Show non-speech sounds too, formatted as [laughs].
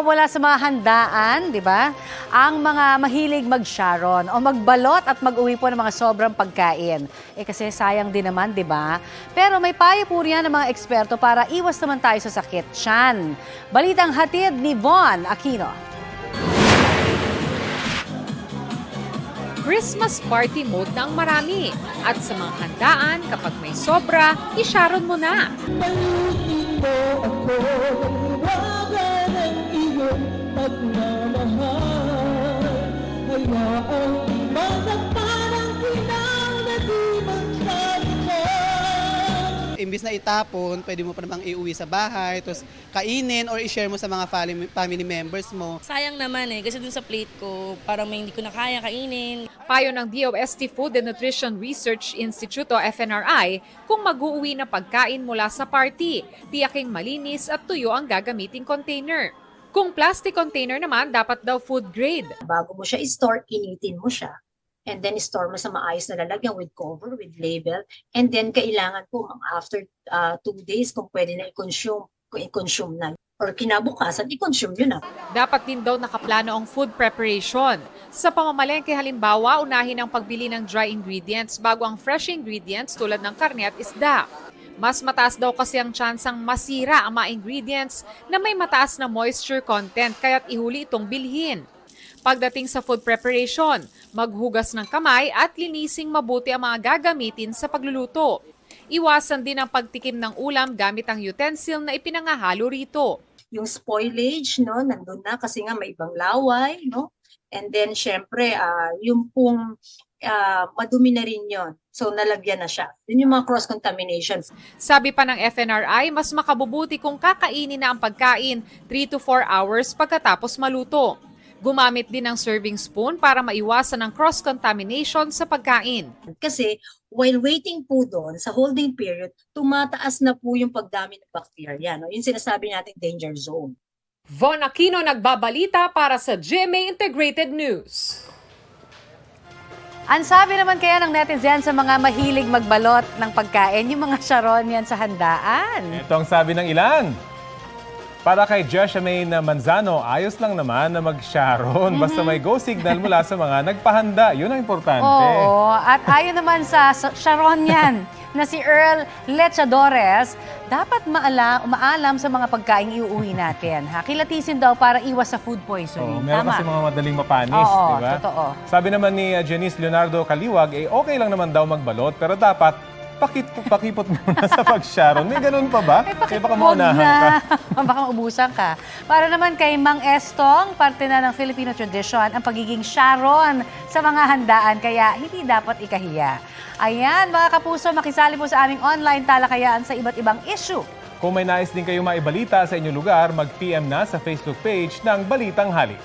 sa mga handaan, di ba? Ang mga mahilig mag-sharon o magbalot at mag-uwi po ng mga sobrang pagkain. Eh kasi sayang din naman, di ba? Pero may payo po riyan ng mga eksperto para iwas naman tayo sa sakit. Chan. Balitang hatid ni Von Aquino. Christmas party mode na ang marami. At sa mga handaan, kapag may sobra, isharon mo na. Paluin pagmamahal Hayaang madagpan ang ginaw na di imbis na itapon, pwede mo pa namang iuwi sa bahay, tapos kainin or i-share mo sa mga family, family members mo. Sayang naman eh, kasi dun sa plate ko, parang may hindi ko na kaya kainin. Payo ng DOST Food and Nutrition Research Institute o FNRI kung mag-uuwi na pagkain mula sa party, tiyaking malinis at tuyo ang gagamiting container. Kung plastic container naman, dapat daw food grade. bago mo siya i-store, initin mo siya. And then store mo sa maayos na lalagyan with cover, with label. And then kailangan po after uh, two days kung pwede na i-consume, kung i-consume na. Or kinabukasan, i-consume yun na. Dapat din daw nakaplano ang food preparation. Sa pamamalengke halimbawa, unahin ang pagbili ng dry ingredients bago ang fresh ingredients tulad ng karne at isda. Mas mataas daw kasi ang tsansang masira ang mga ingredients na may mataas na moisture content kaya't ihuli itong bilhin. Pagdating sa food preparation, maghugas ng kamay at linising mabuti ang mga gagamitin sa pagluluto. Iwasan din ang pagtikim ng ulam gamit ang utensil na ipinangahalo rito. Yung spoilage, no, nandun na kasi nga may ibang laway, no? And then, syempre, ah, yung pong ah, madumi na rin yon So, nalagyan na siya. Yun yung mga cross-contamination. Sabi pa ng FNRI, mas makabubuti kung kakainin na ang pagkain 3 to 4 hours pagkatapos maluto. Gumamit din ng serving spoon para maiwasan ang cross-contamination sa pagkain. Kasi while waiting po doon sa holding period, tumataas na po yung pagdami ng bacteria. No? Yung sinasabi nating danger zone. Von Aquino nagbabalita para sa GMA Integrated News. Ang sabi naman kaya ng netizen sa mga mahilig magbalot ng pagkain, yung mga sharon yan sa handaan. Ito ang sabi ng ilan. Para kay na Manzano, ayos lang naman na mag-sharon. Basta may go signal mula sa mga nagpahanda. Yun ang importante. Oo, at ayon naman sa sa- Sharon yan, [laughs] na si Earl Lechadores, dapat maala, maalam sa mga pagkain iuwi natin. Ha? Kilatisin daw para iwas sa food Oo, poisoning. meron Tama. kasi mga madaling mapanis, Oo, di ba? totoo. Sabi naman ni uh, Janice Leonardo Kaliwag, eh okay lang naman daw magbalot, pero dapat pakit, pakipot muna sa pag-sharon. May ganun pa ba? Eh, Kaya baka maunahan na. ka. [laughs] baka maubusan ka. Para naman kay Mang Estong, parte na ng Filipino tradition ang pagiging Sharon sa mga handaan, kaya hindi dapat ikahiya. Ayan, mga kapuso, makisali po sa aming online talakayaan sa iba't ibang issue. Kung may nais din kayong maibalita sa inyong lugar, mag-PM na sa Facebook page ng Balitang Halik.